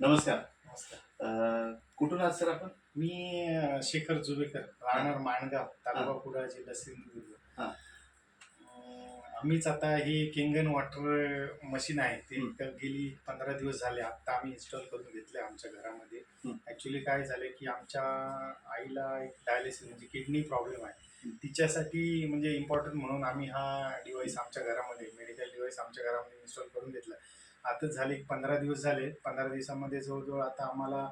नमस्कार. कुठून आहात सर आपण? मी शेखर जुबेकर राहणार माणगाव तालुका कुडाळ जिल्हा सिंधुदुर्ग हा. आम्हीच आता ही किंगन वॉटर मशीन आहे ते गेली पंधरा दिवस झाले आता आम्ही इन्स्टॉल करून घेतले आमच्या घरामध्ये. ऍक्च्युली काय झालं की आमच्या आईला एक डायलिसिस म्हणजे किडनी प्रॉब्लेम आहे. तिच्यासाठी म्हणजे इम्पॉर्टंट म्हणून आम्ही हा डिव्हाइस आमच्या घरामध्ये मेडिकल डिव्हाइस आमच्या घरामध्ये इन्स्टॉल करून घेतला. आता झाले एक पंधरा दिवस झाले. पंधरा दिवसामध्ये जवळजवळ आता आम्हाला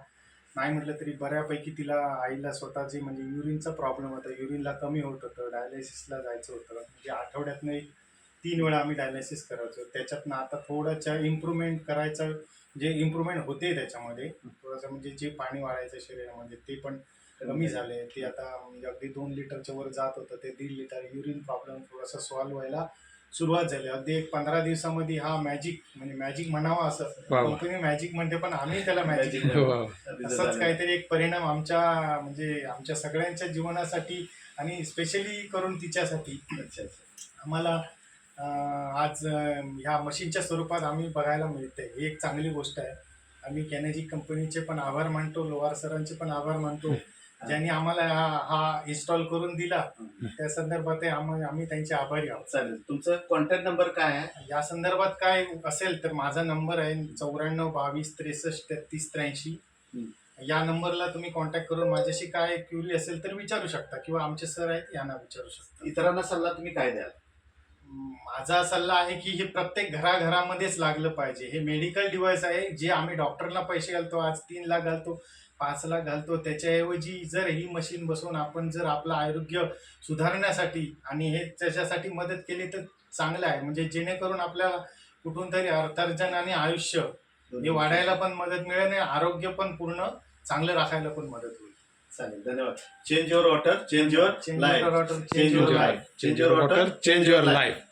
नाही म्हटलं तरी बऱ्यापैकी तिला आईला स्वतःची म्हणजे युरिनचा प्रॉब्लेम होता युरिनला कमी होत होतं डायलिसिसला जायचं होतं. म्हणजे आठवड्यातनं एक तीन वेळा आम्ही डायलिसिस करायचो. त्याच्यातनं आता थोडंसं इम्प्रूव्हमेंट करायचं जे इम्प्रूव्हमेंट होते त्याच्यामध्ये थोडंसं म्हणजे जे पाणी वाढायचं शरीरामध्ये ते पण कमी झाले. ते आता म्हणजे अगदी दोन लिटरच्या वर जात होतं ते दीड लिटर युरिन प्रॉब्लेम थोडासा सॉल्व्ह व्हायला सुरुवात झाली. अगदी एक पंधरा दिवसामध्ये हा मॅजिक म्हणजे मॅजिक म्हणावा असं. कंपनी मॅजिक म्हणते पण आम्ही त्याला मॅजिक. असंच काहीतरी एक परिणाम आमच्या म्हणजे आमच्या सगळ्यांच्या जीवनासाठी आणि स्पेशली करून तिच्यासाठी. आम्हाला आज ह्या मशीनच्या स्वरूपात आम्ही बघायला मिळते. ही एक चांगली गोष्ट आहे. आम्ही कॅनेजी कंपनीचे पण आभार मानतो लोहार सरांचे पण आभार मानतो. ज्यांनी आम्हाला हा इन्स्टॉल करून दिला त्या संदर्भात आम्ही आम्ही त्यांचे आभारी आहोत. चालेल. तुमचा कॉन्टॅक्ट नंबर काय आहे? या संदर्भात काय असेल तर माझा नंबर आहे चौऱ्याण्णव बावीस त्रेसष्ट तेहतीस त्र्याऐंशी. या नंबरला तुम्ही कॉन्टॅक्ट करून माझ्याशी काय क्युरी असेल तर विचारू शकता किंवा आमचे सर आहेत यांना विचारू शकता. इतरांना सल्ला तुम्ही काय द्याल? माझा सल्ला आहे की हे प्रत्येक घराघरामध्येच लागलं पाहिजे. हे मेडिकल डिव्हाइस आहे जे आम्ही डॉक्टरला पैसे घालतो आज तीन लाख घालतो. पाच लाख घालतो. त्याच्याऐवजी जर ही मशीन बसवून आपण जर आपलं आरोग्य सुधारण्यासाठी आणि हे त्याच्यासाठी मदत केली तर चांगलं आहे. म्हणजे जेणेकरून आपल्याला कुठून तरी अर्थार्जन आणि आयुष्य हे वाढायला पण मदत मिळेल आणि आरोग्य पण पूर्ण चांगलं राखायला पण मदत होईल. चालेल धन्यवाद. Change your water change your life change your water change your life